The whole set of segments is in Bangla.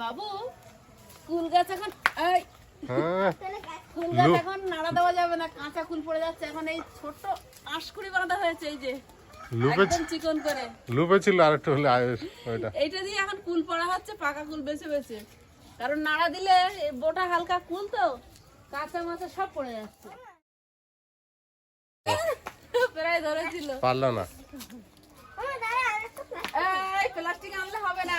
বাবু কুল গাছ এখন এই হ্যাঁ। কুল গাছ এখন নাড়া দেওয়া যাবে না কাঁচা কুল পড়ে যাচ্ছে। এখন এই ছোট্ট আঁশকুড়ি বাঁধা হয়েছে এই যে লুপে একদম চিকন করে। লুপে ছিল আর হলে আয়ুষ ওইটা। এইটা দিয়ে এখন কুল পড়া হচ্ছে পাকা কুল বেছে বেছে। কারণ নাড়া দিলে বোটা হালকা কুল তো কাঁচা সব পড়ে যাচ্ছে। প্রায় ধরেছিল পারল না। প্লাস্টিক আনলে হবে না।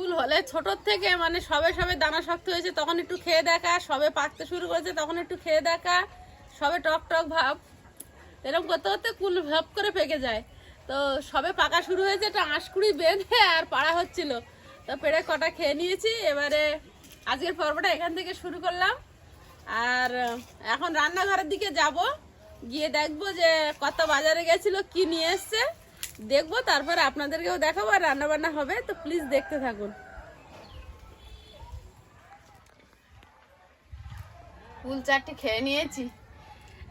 ফুল হলে ছোট থেকে মানে সবে সবে দানা শক্ত হয়েছে, তখন একটু খেয়ে দেখা। সবে পাকতে শুরু করেছে, তখন একটু খেয়ে দেখা। সবে টক টক ভাব। এরকম করতে করতে কুল ভাব করে পেকে যায়। তো সবে পাকা শুরু হয়েছে একটা আঁশকুড়ি বেঁধে আর পাড়া হচ্ছিল। তো পেড়ে কটা খেয়ে নিয়েছি, এবারে আজকের পর্বটা এখান থেকে শুরু করলাম। আর, এখন রান্নাঘরের দিকে যাব। গিয়ে দেখব যে কত বাজারে গেছিল, কি নিয়ে এসছে। দেখব, তারপর আপনাদেরকেও দেখাবো আর রান্না বান্না হবে, তো প্লিজ দেখতে থাকুন। ফুল চারটি খেয়ে নিয়েছি।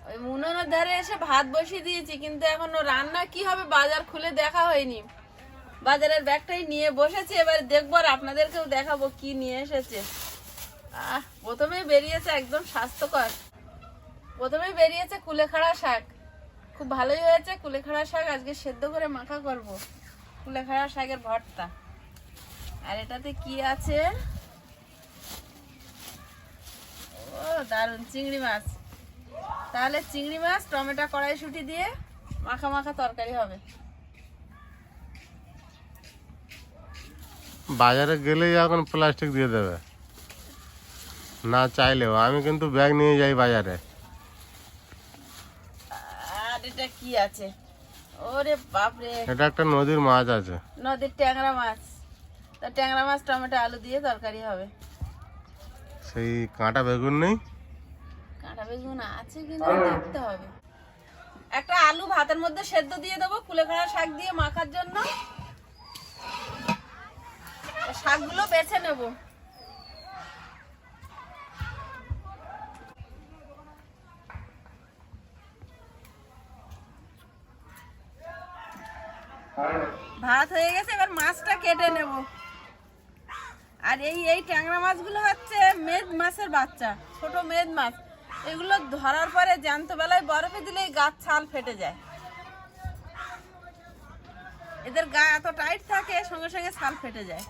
ওই মুননের ধারে এসে ভাত বসিয়ে দিয়েছি, কিন্তু এখনও রান্না কি হবে বাজার খুলে দেখা হয়নি। বাজারের ব্যাগটাই নিয়ে বসেছি, এবার দেখব আর আপনাদেরকেও দেখাবো কি নিয়ে এসেছে। আহ, প্রথমেই বেরিয়েছে একদম স্বাস্থ্যকর। প্রথমেই বেরিয়েছে কুলেখাড়া শাক। খুব ভালোই হয়েছে, কুলেখাড়া শাক আজকে সেদ্ধ করে মাখা করব। কুলেখাড়া শাকের ভর্তা। আর এটাতে কি আছে? ও দারুণ চিংড়ি মাছ। তাহলে চিংড়ি মাছ, টমেটো কড়াইশুটি দিয়ে মাখা মাখা তরকারি হবে। বাজারে গেলেই এখন প্লাস্টিক দিয়ে দেবে। না চাইলেও, আমি কিন্তু ব্যাগ নিয়ে যাই বাজারে আর এটা কি আছে? ওরে বাপরে। এটা একটা নদীর মাছ আছে। নদীর ট্যাংরা মাছ। তা ট্যাংরা মাছ টমেটো আলু দিয়ে তরকারি হবে। সেই কাঁটা বেগুন নেই? কাঁটা বেগুন আছে কিন্তু দেখতে হবে। একটা আলু ভাতের মধ্যে সেদ্ধ দিয়ে দেবো কুলেখাড়া শাক দিয়ে মাখার জন্য। শাকগুলো বেছে নেব। ভাত হয়ে গেছে, এবার মাছটা কেটে নেব। আর এই এই ট্যাংরা মাছগুলো হচ্ছে মেদ মাছের বাচ্চা, ছোট মেদ মাছ। এগুলো ধরার পরে জ্যান্ত বেলায় বরফে দিলে গাছ ছাল ফেটে যায়। এদের গা এত টাইট থাকে, সঙ্গে সঙ্গে ছাল ফেটে যায়।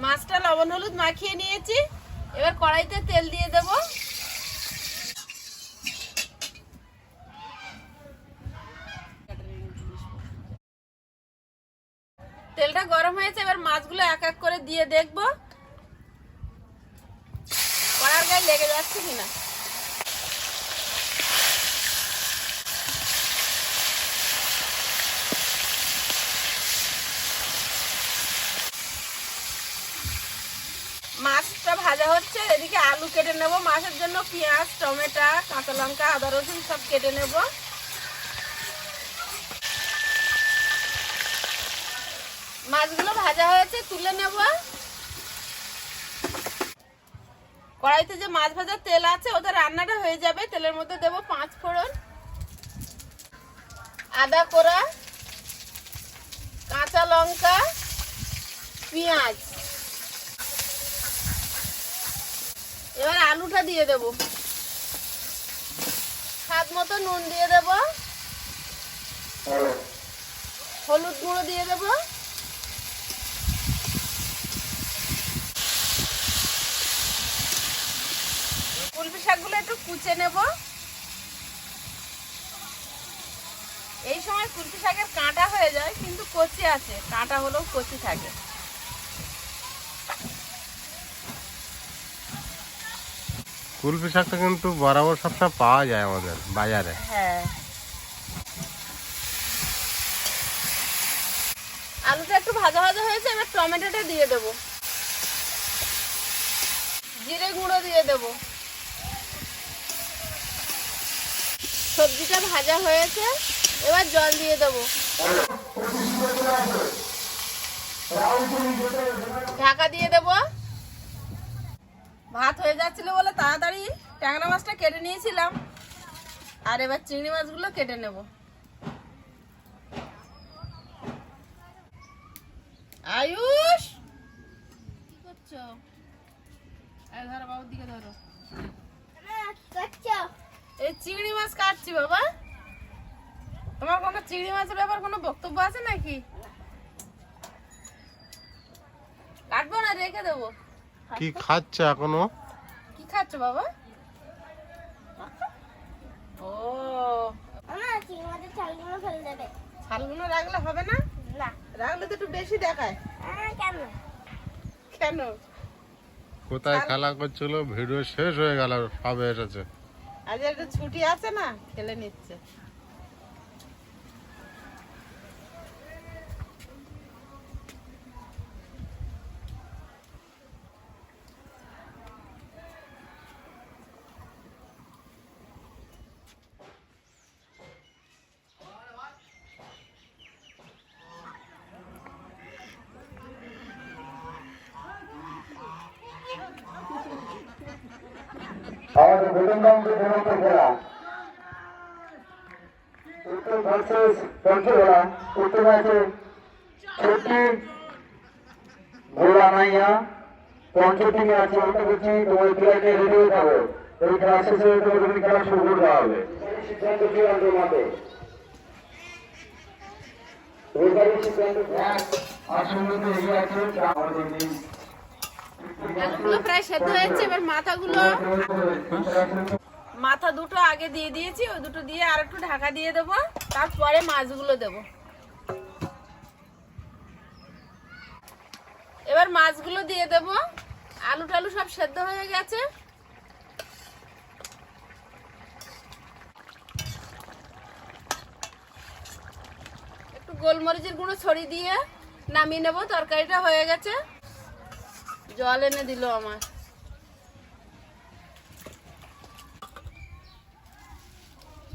মাছটা লবণ হলুদ মাখিয়ে নিয়েছি। এবার কড়াইতে তেল দিয়ে দেব। তেলটা গরম হয়েছে, এবার মাছগুলো এক এক করে দিয়ে দেখব। কড়ার গায়ে লেগে যাচ্ছে কিনা মাছটা ভাজা হচ্ছে এদিকে আলু কেটে নেব, মাছের জন্য পেঁয়াজ, টমেটো, কাঁচা লঙ্কা, আদা রসুন সব কেটে নেব। মাছগুলো ভাজা হয়েছে, তুলে নেব। কড়াইতে যে মাছ ভাজার তেল আছে ওদের রান্নাটা হয়ে যাবে। তেলের মধ্যে দেব পাঁচ ফোড়ন, আদা কোড়া, কাঁচা লঙ্কা, পেঁয়াজ। এবার আলুটা দিয়ে দেব। স্বাদ মতো নুন দিয়ে দেব। হলুদ গুঁড়ো দিয়ে দেবো। কুলপি শাকগুলো একটু কুচে নেব। এই সময় কুলপি শাকের কাঁটা হয়ে যায়, কিন্তু কচি আছে। কাঁটা হলেও কচি থাকে। কুলপি শাকটা কিন্তু বরাবর সবসময় পাওয়া যায় আমাদের বাজারে। হ্যাঁ। আলুটা একটু ভাজা ভাজা হয়েছে, এবার টমেটোটা দিয়ে দেবো। জিরে গুঁড়ো দিয়ে দেবো। সবজিটা ভাজা হয়েছে, এবার জল দিয়ে দেবো। ঢাকা দিয়ে দেবো। ভাত হয়ে যাচ্ছিল বলে তাড়াতাড়ি ট্যাংরা মাছটা কেটে নিয়েছিলাম। আর এবার চিংড়ি মাছগুলো কেটে নেব। আয়ুষ! কি করছ? ধরো বাবুর দিকে ধরো। এই চিংড়ি মাছ কাটছি বাবা। তোমার কোনো চিংড়ি মাছের ব্যাপার কোনো বক্তব্য আছে নাকি? কাটবো না রেখে দেবো। কি খাচ্ছে? এখনও? কি খাচ্ছ বাবা? ও। ছালগুলো রাখলে হবে না? রাখলে তো একটু বেশি দেখায়। কেন? কোথায় খেলা করছিল? ভিডিও শেষ হয়ে গেল সবে এসেছে। আজ একটা ছুটি আছে না? খেলে নিচ্ছে। আমাদের বেতনবাবুকে দেওয়ার খেলা উত্তর ভার্সেস পঞ্চগোলা উত্তর আছে ছোট্টি ঘোড়া নাইয়া পঞ্চ আছে ওটা বলছি, তোমার প্লেয়ারকে রেডি হয়ে থাকো এই খেলা শেষে তোমার তুমি খেলা শুরু করে দেওয়া হবে সিদ্ধান্ত চূড়ান্ত মতে রেফারি আসন্ন এগিয়ে আছে। আলুগুলো প্রায় সেদ্ধ হয়েছে এবার মাথাগুলো মাথা দুটো আগে দিয়ে দিয়েছি, ওই দুটো দিয়ে আর একটু ঢাকা দিয়ে দেবো, তারপরে মাছগুলো এবার মাছগুলো দিয়ে দেবো আলু টালু সব সেদ্ধ হয়ে গেছে। একটু গোলমরিচের গুঁড়ো ছড়িয়ে দিয়ে নামিয়ে নেব, তরকারিটা হয়ে গেছে। জল এনে দিল আমার।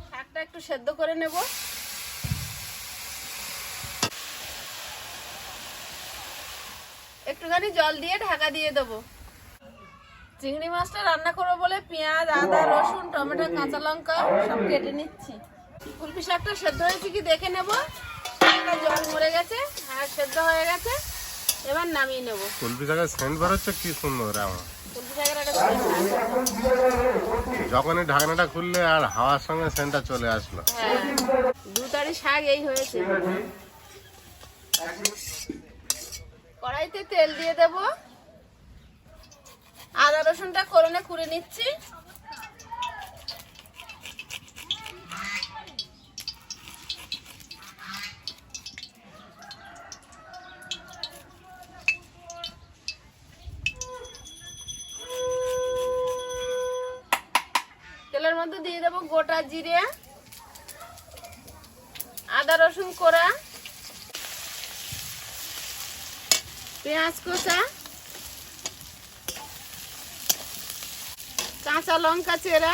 শাকটা একটু সেদ্ধ করে নেব। একটুখানি জল দিয়ে ঢাকা দিয়ে দেবো। চিংড়ি মাছটা রান্না করব বলে পেঁয়াজ, আদা, রসুন, টমেটো, কাঁচা লঙ্কা সব কেটে নিচ্ছি। ফুলপি শাকটা সেদ্ধ হয়েছে কি দেখে নেব। জল মরে গেছে আর সেদ্ধ হয়ে গেছে। এবার নামিয়ে নেব। কুলপি শাকের সেন্ট বেরোচ্ছে কি সুন্দর আমার। যখনই ঢাকনাটা খুললে আর হাওয়ার সঙ্গে সেন্টটা চলে আসলো। হ্যাঁ দু তারি শাক এই হয়েছে। কড়াইতে তেল দিয়ে দেব। আদা রসুনটা করনে কুড়ে নিচ্ছি। জিরে আদা রসুন কোড়া, পেঁয়াজ কষা কাঁচা লঙ্কা চেরা,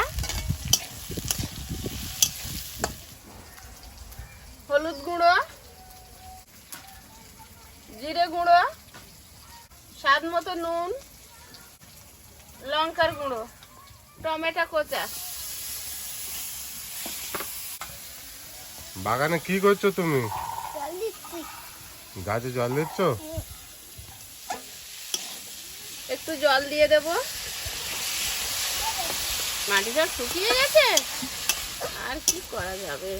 হলুদ গুঁড়ো, জিরে গুঁড়ো, স্বাদ মতো নুন, লঙ্কার গুঁড়ো, টমেটো কোচা। বাগানে কি করছ তুমি? গাছে জল দিচ্ছ? একটু জল দিয়ে দেব। মাটিটা শুকিয়ে গেছে? আর কি করা যাবে?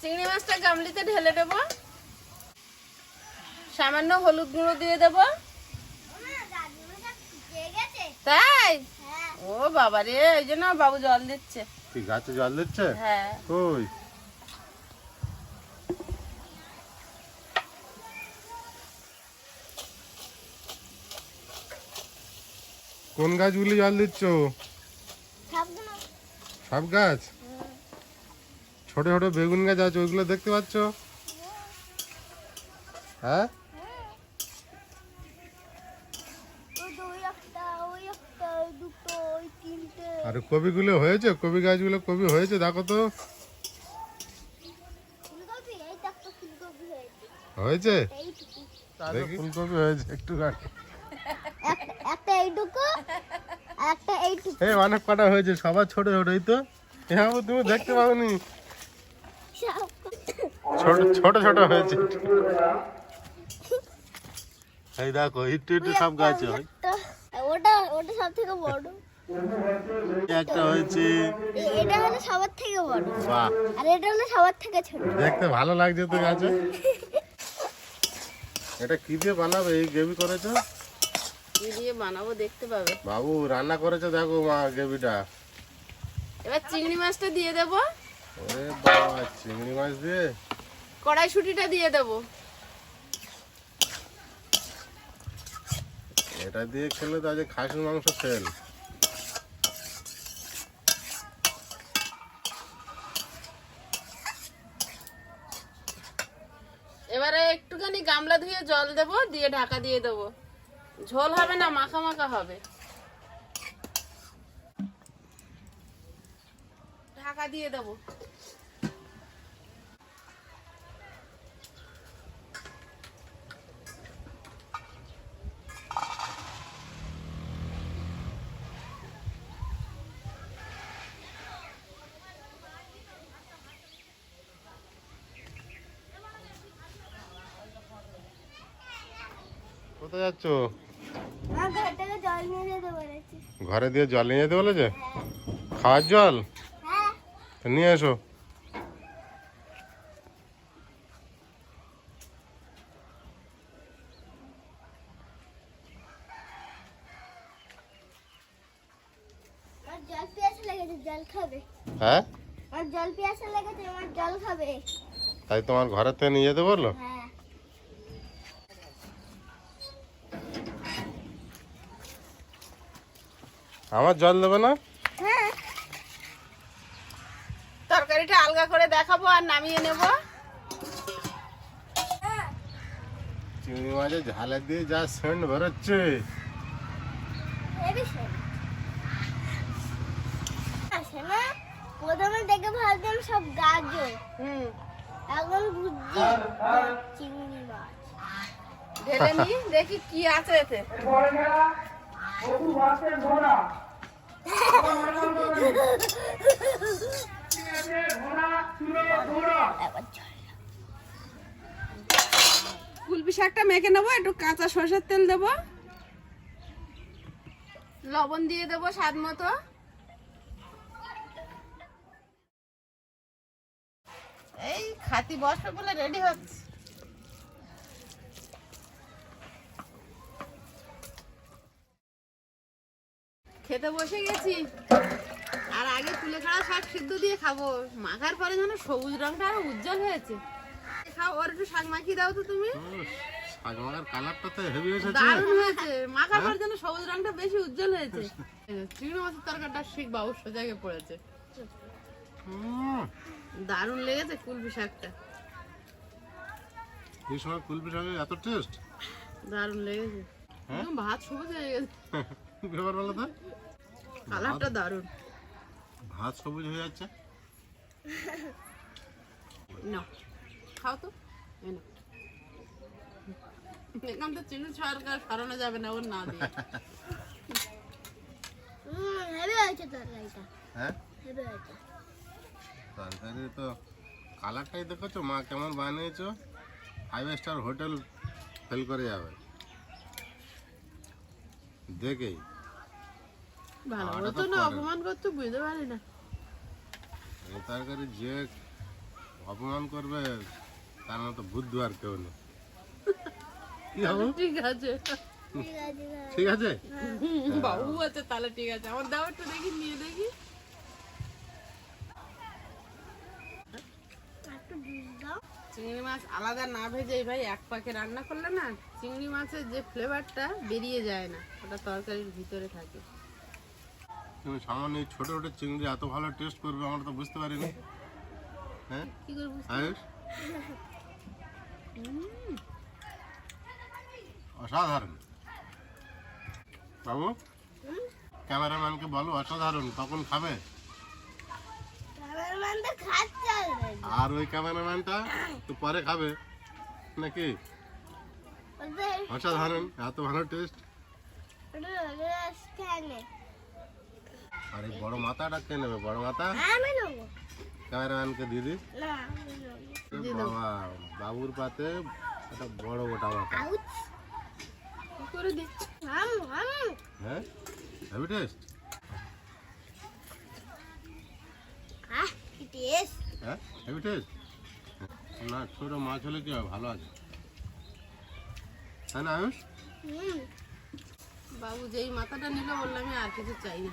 চিংড়ি মাছটা গামলিতে ঢেলে দেবো। সামান্য হলুদ গুঁড়ো দিয়ে দেব। তাই? ও বাবা রে ওই জন্য বাবু জল দিচ্ছে। কি গাছে জল দিচ্ছে? হ্যাঁ। কই? কোন গাছগুলি জল দিচ্ছ? সব গাছ। ছোট ছোট বেগুন গাছ আছে ওইগুলো দেখতে পাচ্ছ? হ্যাঁ? আর কবিগুলো হয়েছে? কবি গাছগুলো কবি হয়েছে? দেখো তো। হয়েছে ফুলকপি হয়েছে। একটু গাছ একটা এই অনেক কটা হয়েছে সবার ছোট ছোটই তো। হ্যাঁ তুমি দেখতে পাওনি? ছোট ছোট ছোট হয়েছে। এই দেখো একটু একটু সব গাছ হয়। ওটা ওটা সব থেকে বড় একটা হয়েছে। এটা হলো সবার থেকে বড়। বাহ। আর এটা হলো সবার থেকে ছোট। দেখতে ভালো লাগছে তো গাছে। এটা কি দিয়ে বানাবে? এই গ্রেভি করেছ? কি দিয়ে বানাবো দেখতে পাবে? বাবু রান্না করেছ দেখো মা গ্রেভিটা। এবার চিংড়ি মাছটা দিয়ে দেবো। ওরে বাবা চিংড়ি মাছ দিয়ে? কড়াইশুটিটা দিয়ে দেবো। এটা দিয়ে খেলে তো আজকে খাসির মাংস ফেল এবারে একটুখানি গামলা ধুয়ে জল দেবো দিয়ে ঢাকা দিয়ে দেবো। ঝোল হবে না মাখা মাখা হবে। ঢাকা দিয়ে দেবো। কোথায় যাচ্ছ আমার ঘর থেকে জল নিয়ে যেতে বলেছি ঘরে দিয়ে জল নিয়ে যেতে বলেছে? খাওয়ার জল? হ্যাঁ। নিয়ে এসো। হ্যাঁ? জল পিয়াসা লেগেছে আমার জল খাবে। তাই তোমার ঘরের থেকে নিয়ে যেতে বলল? হ্যাঁ। আমার জল দেবে না? হ্যাঁ। তরকারিটা আলগা করে দেখাবো আর নামিয়ে নেব। চিংড়ি মাছের ঝালে দিয়ে যা সেন্ট বেরোচ্ছে প্রথমে দেখে ভাবতাম সব গাজর। হুম। এখন বুঝছি চিংড়ি মাছ। ঢেলে নি দেখি কি আছে এতে। কুলপি শাকটা মেখে নেব একটু কাঁচা সরষের তেল দেবো। লবণ দিয়ে দেবো স্বাদ মতো। এই খাতি বসবে বলে রেডি হচ্ছে। খেতে বসে গেছি। আর আগে কুলেখাড়া শাক সিদ্ধ দিয়ে খাব। মাখার পরে যেন সবুজ রংটা আরও উজ্জ্বল হয়েছে। খাও ওর একটু শাক মাখিয়ে দাও তো তুমি। শাক মাখার কালারটা তো হেভি এসেছে দারুণ হয়েছে। মাখার পর যেন সবুজ রংটা বেশি উজ্জ্বল হয়েছে। চিংড়ি মাছের তরকারিটা জায়গায় পড়েছে। হুম, দারুণ লেগেছে কুলবি শাকটা। এই সময় কুলপি শাকের এত টেস্ট দারুণ লেগেছে। একদম ভাত সবুজ হয়ে গেছে। ব্যাপার বলো তো। কালারটা দারুণ। ভাত সবুজ হয়ে যাচ্ছে? না। খাও তো। এখান তো চিংড়ি সরকার সরানো যাবে না ওর না দিয়ে। তরকারিটা। হ্যাঁ? হেবি তরকারি তো কালারটাই দেখেছ? মা কেমন বানিয়েছো? ফাইভ স্টার হোটেল ফেল করে যাবে। দেখেই। ভালো হতো না অপমান করতে বুঝতে পারি না। এই তরকারি যে অপমান করবে তার মতো বুদ্ধ আর কেউ নেই। ঠিক আছে। ঠিক আছে? বাবু তাহলে ঠিক আছে। আমার দাও একটু দেখি নিয়ে দেখি। দাও। চিংড়ি মাছ আলাদা না ভেজে ভাই এক পাকে রান্না করলে না চিংড়ি মাছের যে ফ্লেভারটা বেরিয়ে যায় না ওটা তরকারির ভিতরে থাকে। তুমি সামান্য এই ছোট ছোট চিংড়ি এত ভালো টেস্ট করবে আমরা তো বুঝতে পারিনি। হ্যাঁ? আয়ুষ? অসাধারণ। বাবু? ক্যামেরাম্যানকে বলো অসাধারণ তখন খাবে। আর ওই ক্যামেরাম্যানটা তো পরে খাবে নাকি? অসাধারণ এত ভালো টেস্ট আর এই বড় মাথাটা কে নেবে? বড় মাথা? আমি নেব। ক্যামেরাম্যানকে দিয়ে নেব। বাবা বাবুর পাতে একটা বড় গোটা মাথা। হ্যাঁ? হেভি টেস্ট হ্যাঁ? হেভি টেস্ট না ছোট মাছ হলে কি হবে ভালো আছে। তাই না আয়ুষ? হুম। বাবু যেই মাথাটা নিল বললাম আমি আর কিছু চাই না।